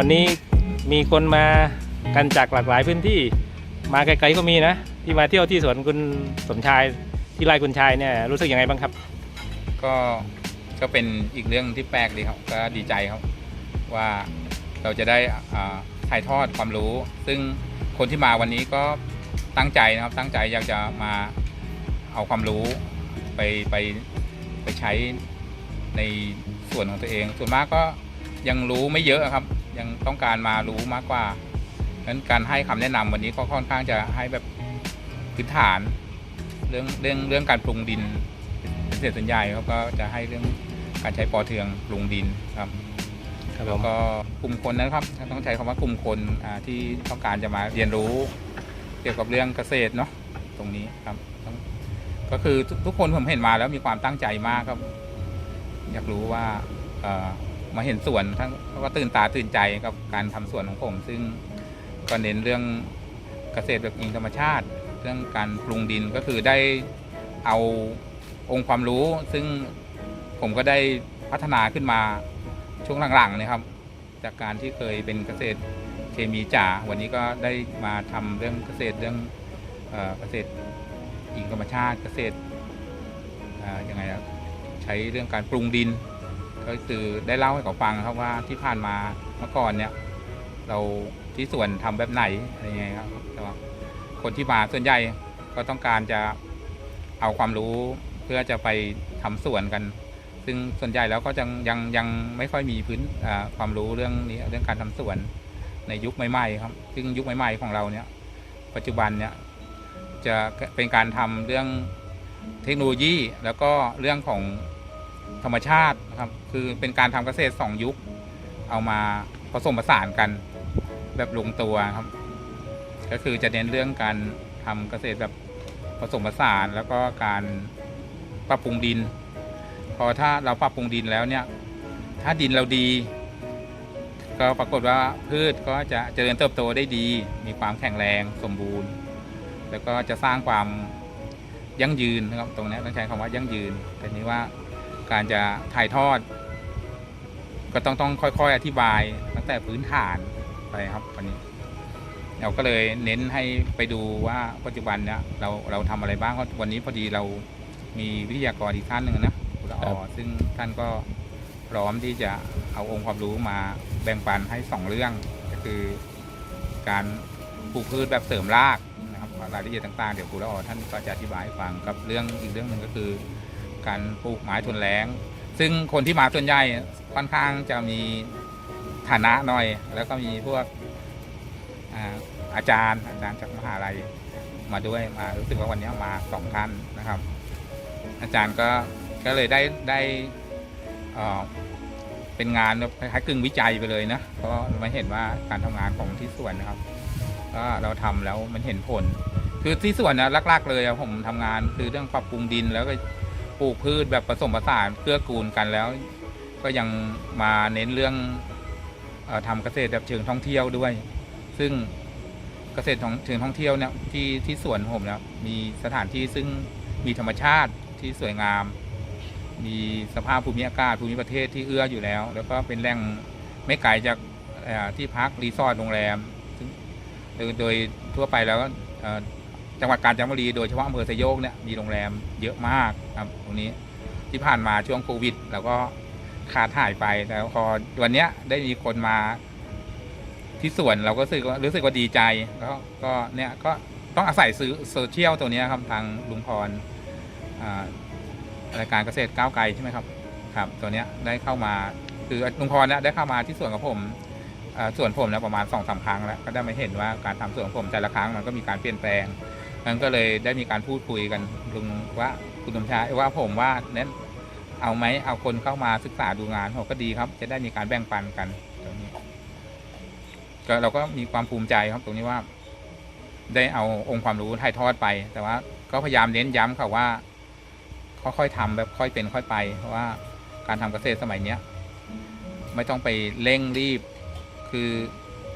วันนี้มีคนมากันจากหลากหลายพื้นที่มาไกลๆก็มีนะ ที่มาเที่ยวที่สวนคุณสมชายที่ไร่คุณชายเนี่ยรู้สึกยังไงบ้างครับ ก็ก็เป็นอีกเรื่องที่แปลกดีครับ ก็ดีใจครับ ว่าเราจะได้ถ่ายทอดความรู้ ซึ่งคนที่มาวันนี้ก็ตั้งใจนะครับตั้งใจอยากจะมาเอาความรู้ไปไปไปใช้ในส่วนของตัวเอง ส่วนมากก็ยังรู้ไม่เยอะครับ ยังต้องการมารู้มากกว่าดังนั้นการให้คำแนะนำวันนี้ก็ค่อนข้างจะให้แบบพื้นฐาน เรื่องเรื่องเรื่องการปรุงดินเป็นเศษส่วนใหญ่ครับก็จะให้เรื่องการใช้ปอเทืองปรุงดินครับครับผแล้วมก็กลุ่มคนนะครับต้องใช้คำว่ากลุ่มคนอ่าที่ต้องการจะมาเรียนรู้ เกี่ยวกับเรื่องเกษตรเนาะตรงนี้ครับต้องก็คือทุกทุกคนผมเห็นมาแล้วมีความตั้งใจมากครับ อยากรู้ว่าเอ่อ มาเห็นสวนทั้งก็ตื่นตาตื่นใจกับการทำสวนของผม ซึ่งก็เน้นเรื่องเกษตรแบบอิงธรรมชาติ เรื่องการปรุงดินก็คือได้เอาองค์ความรู้ ซึ่งผมก็ได้พัฒนาขึ้นมาช่วงหลังๆเนะครับ จากการที่เคยเป็นเกษตรเคมีจ๋าวันนี้ก็ได้มาทำเรื่องเกษตรเรื่องเอเกษตรอิงธรรมชาติเกษตรยังไงอะใช้เรื่องการปรุงดิน ก็คือได้เล่าให้เขาฟังครับว่าที่ผ่านมาเมื่อก่อนเนี่ย เราที่ส่วนทำแบบไหนอะไรยังไงครับแต่ว่าคนที่มาส่วนใหญ่ก็ต้องการจะเอาความรู้เพื่อจะไปทำสวนกัน ซึ่งส่วนใหญ่แล้วก็ยังยังยังไม่ค่อยมีพื้นความรู้เรื่องนี้เรื่องการทำสวนในยุคใหม่ๆครับ ซึ่งยุคใหม่ ๆของเราเนี่ย ปัจจุบันเนี่ยจะเป็นการทำเรื่องเทคโนโลยีแล้วก็เรื่องของ ธรรมชาตินะครับ คือเป็นการทำเกษตรสองยุค เอามาผสมผสานกันแบบลงตัวครับ ก็คือจะเน้นเรื่องการทำเกษตรแบบผสมผสานแล้วก็การปรับปรุงดิน พอถ้าเราปรับปรุงดินแล้วเนี่ย ถ้าดินเราดี ก็ปรากฏว่าพืชก็จะเจริญเติบโตได้ดี มีความแข็งแรงสมบูรณ์ แล้วก็จะสร้างความยั่งยืนนะครับตรงนี้ต้องใช้คำว่ายั่งยืนแต่นี้ว่า การจะถ่ายทอด ก็ต้องต้องค่อยๆ อธิบายตั้งแต่พื้นฐานไปครับวันนี้ เราก็เลยเน้นให้ไปดูว่าปัจจุบันเนี่ยเราเราทำอะไรบ้างเพราะวันนี้พอดีเรามีวิทยากรอีกท่านหนึ่งนะคุณละออซึ่งท่านก็พร้อมที่จะเอาองค์ความรู้มาแบ่งปันให้สองเรื่องก็คือการปลูกพืชแบบเสริมรากนะครับรายละเอียดต่างๆ เดี๋ยวคุณละออท่านก็จะอธิบายให้ฟังกับเรื่องอีกเรื่องหนึ่งก็คือ การปลูกไม้ทนแล้ง ซึ่งคนที่มาส่วนใหญ่ค่อนข้างจะมีฐานะหน่อย แล้วก็มีพวกอาจารย์อาจารย์จากมหาลัยมาด้วยมารู้สึกว่าวันนี้มาสองท่านนะครับ อาจารย์ก็ก็เลยได้ได้เอ่อเป็นงานคล้ายๆกึ่งวิจัยไปเลยนะเพราะมาเห็นว่าการทำงานของที่สวนนะครับ ก็เราทำแล้วมันเห็นผล คือที่สวนนะลักๆ เลยผมทำงานคือเรื่องปรับปรุงดินแล้วก็ ปลูกพืชแบบผสมผสานเกื้อกูลกันแล้ว ก็ยังมาเน้นเรื่องอทำเกษตรแบบเชิงท่องเที่ยวด้วย ซึ่งเกษตรของเชิงท่องเที่ยวเนี่ยที่ที่สวนผมเนี่ยมีสถานที่ซึ่งมีธรรมชาติที่สวยงาม มีสภาพภูมิอากาศภูมิประเทศที่เอื้ออยู่แล้ว แล้วก็เป็นแหล่งไม่ไกลจากที่พักรีสอร์ทโรงแรมโดยโดยทั่วไปแล้ว จังหวัดกาญจนบุรีโดยเฉพาะอำเภอสยโยกเนี่ยมีโรงแรมเยอะมากครับตรงนี้ที่ผ่านมาช่วงโควิดเราก็ขาดหายไปแต่พอวันเนี้ยได้มีคนมาที่สวนเราก็รู้สึกว่ารู้สึกว่าดีใจแล้วก็เนี่ยก็ต้องอาศัยซื้อโซเชียลตัวเนี้ยครับทางลุงพรอ่ารายการเกษตรก้าวไกลใช่ไหมครับครับตัวเนี้ยได้เข้ามาคือลุงพรเนี่ยได้เข้ามาที่สวนกับผมอ่าสวนผมเนี่ยประมาณสองสามครั้งแล้วก็ได้มาเห็นว่าการทำสวนของผมแต่ละครั้งมันก็มีการเปลี่ยนแปลง นั้นก็เลยได้มีการพูดคุยกันลุงว่าคุณสมชายว่าผมว่าเน้นเอาไหมเอาคนเข้ามาศึกษาดูงานผมก็ดีครับ จะได้มีการแบ่งปันกันตรงนี้ก็เราก็มีความภูมิใจครับตรงนี้ว่า ได้เอาองค์ความรู้ถ่ายทอดไป แต่ว่าก็พยายามเน้นย้ำค่ะว่าค่อยๆทำแบบค่อยเป็นค่อยไป เพราะว่าการทำเกษตรสมัยเนี้ยไม่ต้องไปเร่งรีบ คือ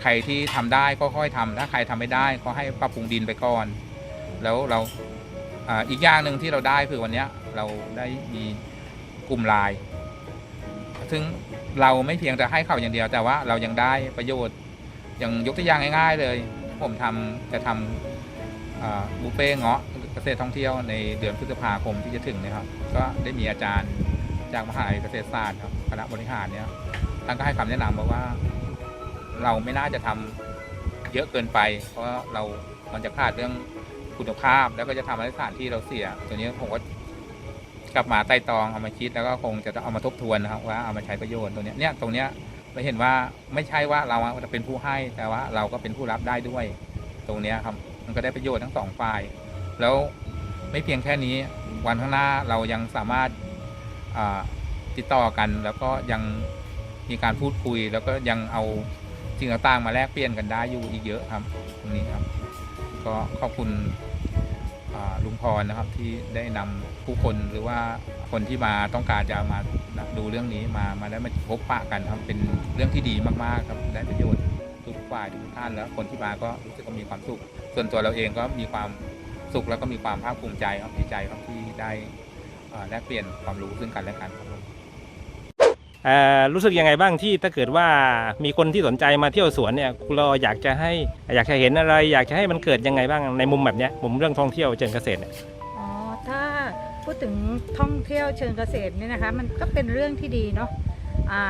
ใครที่ทำได้ก็ค่อยทำถ้าใครทำไม่ได้ก็ให้ปรับปรุงดินไปก่อน แล้วเราอ,อีกอย่างหนึ่งที่เราได้คือวันนี้เราได้มีกลุ่มไลน์ซึ่งเราไม่เพียงแต่ให้เขาอย่างเดียว แต่ว่าเรายังได้ประโยชน์อย่างยกตัวอย่างง่าย ๆ เลย ผมทำจะทำอ่าบุฟเฟ่เงาะเกษตรท่องเที่ยวในเดือนพฤษภาคมที่จะถึงเนะครับ ก็ได้มีอาจารย์จากมหาวิทยาลัยเกษตรศาสตร์ครับคณะบริหารเนี่ยท่านก็ให้คำแนะนำบอกว่าเราไม่น่าจะทำเยอะเกินไป เพราะเรามันจะขาดเรื่อง คุณภาพ แล้วก็จะทำให้สถานที่เราเสีย ตัวนี้ผมก็กลับมาไต่ตองเอามาคิดแล้วก็คงจะเอามาทบทวนนะครับว่าเอามาใช้ประโยชน์ตรงเนี้เนี่ยตรงเนี้ยเราเห็นว่าไม่ใช่ว่าเราจะเป็นผู้ให้แต่ว่าเราก็เป็นผู้รับได้ด้วย ตรงเนี้ยครับ มันก็ได้ประโยชน์ทั้งสองฝ่าย แล้วไม่เพียงแค่นี้วันข้างหน้าเรายังสามารถติดต่อกันแล้วก็ยังมีการพูดคุย แล้วก็ยังเอาสิ่งต่างๆมาแลกเปลี่ยนกันได้อยู่อีกเยอะครับตรงนี้ครับ ก็ขอบคุณลุงพรนะครับที่ได้นำผู้คนหรือว่าคนที่มาต้องการจะมาดูเรื่องนี้มามาได้มาพบปะกันครับเป็นเรื่องที่ดีมากๆครับได้ประโยชน์ทุกฝ่ายทุกท่านแล้วคนที่มาก็รู้สึกว่ามีความสุข ส่วนตัวเราเองก็มีความสุขแล้วก็มีความภาคภูมิใจครับดีใจครับที่ได้แลกเปลี่ยนความรู้ซึ่งกันและกันครับ รู้สึกยังไงบ้างที่ถ้าเกิดว่ามีคนที่สนใจมาเที่ยวสวนเนี่ยเราอยากจะให้อยากจะเห็นอะไร อยากจะให้มันเกิดยังไงบ้างในมุมแบบเนี้ยมุมเรื่องท่องเที่ยวเชิงเกษตรเนี่ยอ๋อถ้าพูดถึงท่องเที่ยวเชิงเกษตรเนี่ยนะคะมันก็เป็นเรื่องที่ดีเนาะอ่า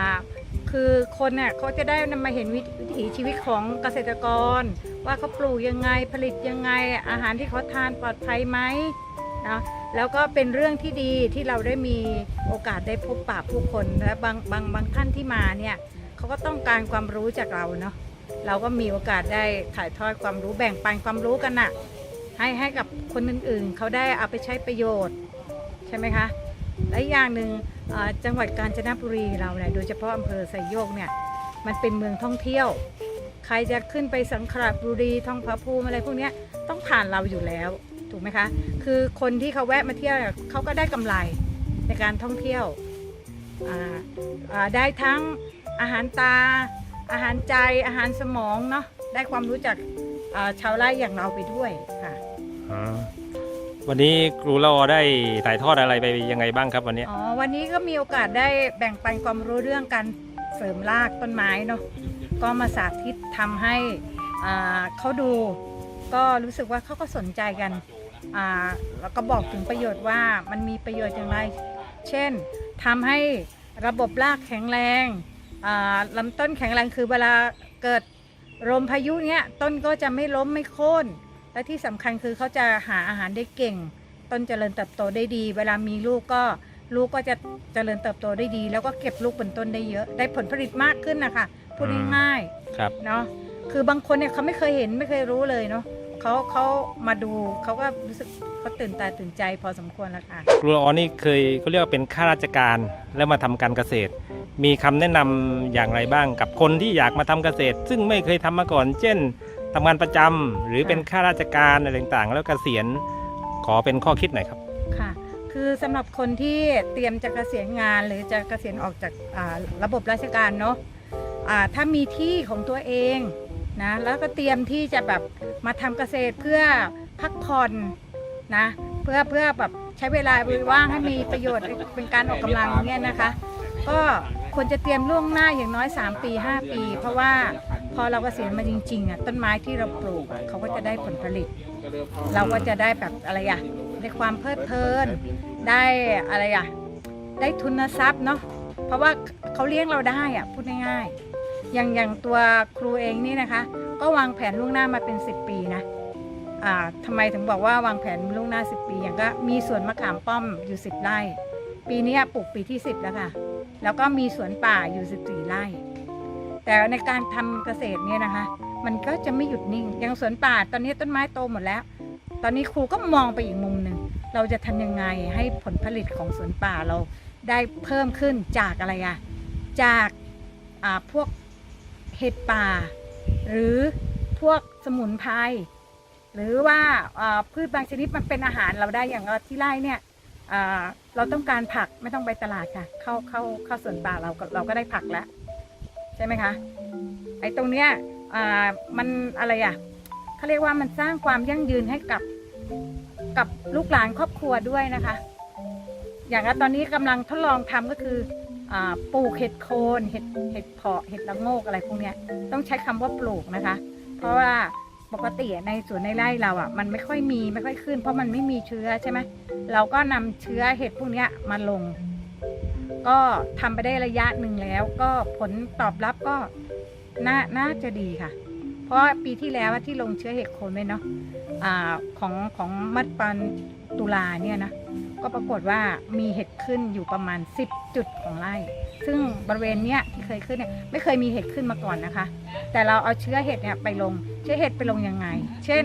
คือคนเนี่ยเขาจะได้นำมาเห็นวิถีชีวิตของเกษตรกร ว่าเขาปลูกยังไงผลิตยังไงอาหารที่เขาทานปลอดภัยไหม นะแล้วก็เป็นเรื่องที่ดีที่เราได้มีโอกาสได้พบปะผู้คนและบางบางบางท่านที่มาเนี่ยเขาก็ต้องการความรู้จากเราเนาะเราก็มีโอกาสได้ถ่ายทอดความรู้แบ่งปันความรู้กันน่ะให้ให้กับคนอื่นๆ เขาได้เอาไปใช้ประโยชน์ใช่ไหมคะและอย่างหนึ่งจังหวัดกาญจนบุรีเราเนี่ยโดยเฉพาะอำเภอไซโยกเนี่ยมันเป็นเมืองท่องเที่ยว ใครจะขึ้นไปสังขละบุรีทองผาภูมิอะไรพวกนี้ต้องผ่านเราอยู่แล้ว ถูกไหมคะ คือคนที่เขาแวะมาเที่ยวเนี่ยเขาก็ได้กำไรในการท่องเที่ยวอ่าอ่าได้ทั้งอาหารตา อาหารใจอาหารสมองเนาะได้ความรู้จากอ่าชาวไร่อย่างเราไปด้วยค่ะอืมวันนี้ครูเราได้ถ่ายทอดอะไรไปยังไงบ้างครับวันเนี้ยอ๋อวันนี้ก็มีโอกาสได้แบ่งปันความรู้เรื่องการเสริมรากต้นไม้เนาะก็มาสาธิตทำให้อ่าเขาดู ก็รู้สึกว่าเขาก็สนใจกันอ่า แล้วก็บอกถึงประโยชน์ว่ามันมีประโยชน์อย่างไร เช่นทำให้ระบบรากแข็งแรงอ่าลำต้นแข็งแรงคือเวลาเกิดลมพายุเนี้ยต้นก็จะไม่ล้มไม่โค่นและที่สำคัญคือเขาจะหาอาหารได้เก่ง ต้นเจริญเติบโตได้ดี เวลามีลูกก็ลูกก็จะเจริญเติบโตได้ดี แล้วก็เก็บลูกบนต้นได้เยอะ ได้ผลผลิตมากขึ้นนะคะพูดง่ายครับๆเนาะคือบางคนเนี่ยเขาไม่เคยเห็นไม่เคยรู้เลยเนาะ เขาเขามาดูเขาก็รู้สึกเขาตื่นตาตื่นใจพอสมควรแล้วค่ะครูละออนี่เคยเขาเรียกว่าเป็นข้าราชการแล้วมาทำการเกษตร มีคำแนะนำอย่างไรบ้างกับคนที่อยากมาทำเกษตร ซึ่งไม่เคยทำมาก่อน เช่นทำงานประจำหรือเป็นข้าราชการอะไรต่างๆ แล้วเกษียณขอเป็นข้อคิดหน่อยครับ ค่ะ คือสำหรับคนที่เตรียมจะเกษียณงานหรือจะเกษียณออกจากอ่าระบบราชการเนาะอ่าถ้ามีที่ของตัวเอง นะแล้วก็เตรียมที่จะแบบมาทำเกษตรเพื่อพักผ่อนนะเพื่อเพื่อแบบใช้เวลาว่างให้มีประโยชน์เป็นการออกกำลังเนี่ยนะคะ ก็ควรจะเตรียมล่วงหน้าอย่างน้อย 3 ปี 5 ปี เพราะว่าพอเราเกษียณมาจริงๆอะต้นไม้ที่เราปลูกเขาก็จะได้ผลผลิต เราก็จะได้แบบอะไรอะได้ความเพลิดเพลินได้อะไรอะได้ทุนทรัพย์เนาะเพราะว่าเขาเลี้ยงเราได้อะพูดง่ายๆ อย่างอย่างตัวครูเองนี่นะคะ ก็วางแผนล่วงหน้ามาเป็น 10 ปีนะอ่าทำไมถึงบอกว่าวางแผนล่วงหน้า 10 ปี อย่างก็มีสวนมะขามป้อมอยู่ 10 ไร่ ปีนี้ปลูกปีที่ 10 แล้วค่ะ แล้วก็มีสวนป่าอยู่ 14 ไร่ แต่ในการทำเกษตรเนี่ยนะคะ มันก็จะไม่หยุดนิ่ง อย่างสวนป่าตอนนี้ต้นไม้โตหมดแล้ว ตอนนี้ครูก็มองไปอีกมุมหนึ่ง เราจะทำยังไงให้ผลผลิตของสวนป่าเราได้เพิ่มขึ้นจากอะไรอะจากพวก เห็ดป่า หรือพวกสมุนไพรหรือว่าพืชบางชนิดมันเป็นอาหารเราได้อย่างที่ไร่เนี่ยเราต้องการผักไม่ต้องไปตลาดค่ะ เข้าเข้าเข้าสวนป่าเราเราก็ได้ผักแล้ว ใช่ไหมคะไอ้ตรงเนี้ยมันอะไรอะเขาเรียกว่ามันสร้างความยั่งยืนให้กับกับลูกหลานครอบครัวด้วยนะคะ อย่างตอนนี้กำลังทดลองทำก็คือ ปลูกเห็ดโคนเห็ดเห็ดเพาะเห็ดละโงกอะไรพวกเนี้ยต้องใช้คำว่าปลูกนะคะ เพราะว่าปกติในสวนในไร่เราอะมันไม่ค่อยมีไม่ค่อยขึ้น เพราะมันไม่มีเชื้อใช่ไหมเราก็นำเชื้อเห็ดพวกเนี้ยมาลง ก็ทำไปได้ระยะหนึ่งแล้ว ก็ผลตอบรับก็น่าน่าจะดีค่ะ เพราะปีที่แล้วที่ลงเชื้อเห็ดโคนไว้เนาะอาของของมัดปันตุลาเนี่ยนะ ก็ปรากฏว่ามีเห็ดขึ้นอยู่ประมาณ 10 จุดของไร่ ซึ่งบริเวณเนี้ยที่เคยขึ้นเนี่ยไม่เคยมีเห็ดขึ้นมาก่อนนะคะ แต่เราเอาเชื้อเห็ดเนี่ยไปลง เชื้อเห็ดไปลงยังไง เช่น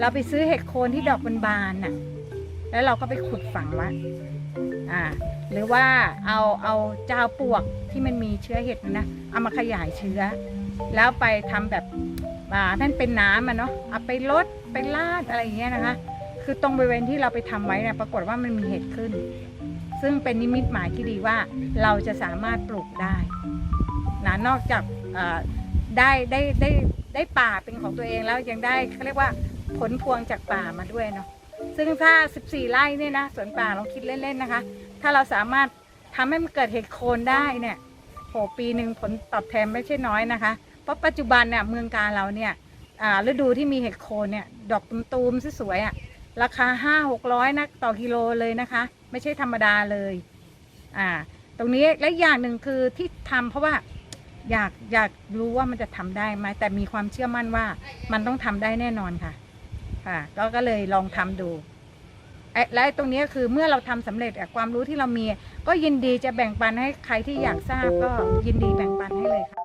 เราไปซื้อเห็ดโคนที่ดอกบานๆน่ะ แล้วเราก็ไปขุดฝังไว้อ่า หรือว่าเอาเอาเจ้าปวกที่มันมีเชื้อเห็ดนะ เอามาขยายเชื้อ แล้วไปทำแบบอ่านั่นเป็นน้ำอะเนาะ เอาไปลดไปลาดอะไรอย่างเงี้ยนะคะ คือตรงบริเวณที่เราไปทำไว้เนี่ยปรากฏว่ามันมีเห็ดขึ้น ซึ่งเป็นนิมิตหมายที่ดีว่าเราจะสามารถปลูกได้นะนอกจากได้ได้ได้ได้ป่าเป็นของตัวเองแล้วยังได้เขาเรียกว่าผลพวงจากป่ามาด้วยเนาะซึ่งถ้า 14 ไร่เนี่ยนะสวนป่าลองคิดเล่นๆนะคะ ถ้าเราสามารถทำให้มันเกิดเห็ดโคนได้เนี่ยโหปีหนึ่งผลตอบแทนไม่ใช่น้อยนะคะ เพราะปัจจุบันเนี่ยเมืองการเราเนี่ยฤดูที่มีเห็ดโคนเนี่ยดอกตูมๆสวยๆอะ ราคาห้าหกร้อยนะต่อกิโลเลยนะคะ ไม่ใช่ธรรมดาเลยอ่าตรงนี้และอย่างหนึ่งคือที่ทำเพราะว่าอยากอยากรู้ว่ามันจะทำได้ไหมแต่มีความเชื่อมั่นว่ามันต้องทำได้แน่นอนค่ะ ค่ะก็ก็เลยลองทำดูไอ้และตรงนี้คือเมื่อเราทำสำเร็จอะความรู้ที่เรามี ก็ยินดีจะแบ่งปันให้ใครที่อยากทราบก็ยินดีแบ่งปันให้เลยค่ะ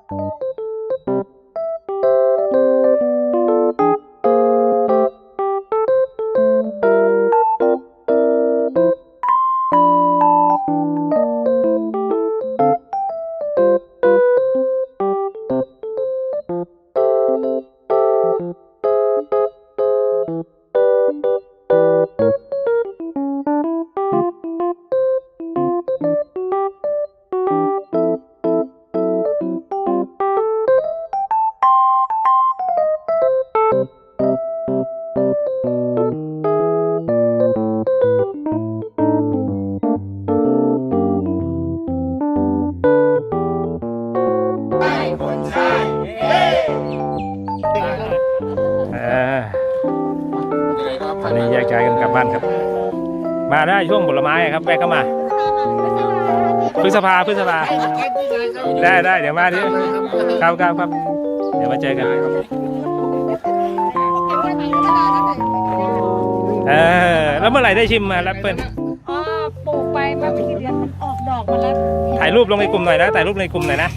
ช่วงผลไม้ครับแวะเข้ามาพฤษภาพฤษภาได้ได้เดี๋ยวมาดิครับครับครับเดี๋ยวมาเจอกันเออแล้วเมื่อไหร่ได้ชิมมาแรปเปิลอ๋อปลูกไปเมื่อไม่กี่เดือนมันออกดอกมาแล้วถ่ายรูปลงในกลุ่มหน่อยนะถ่ายรูปในกลุ่มหน่อยนะ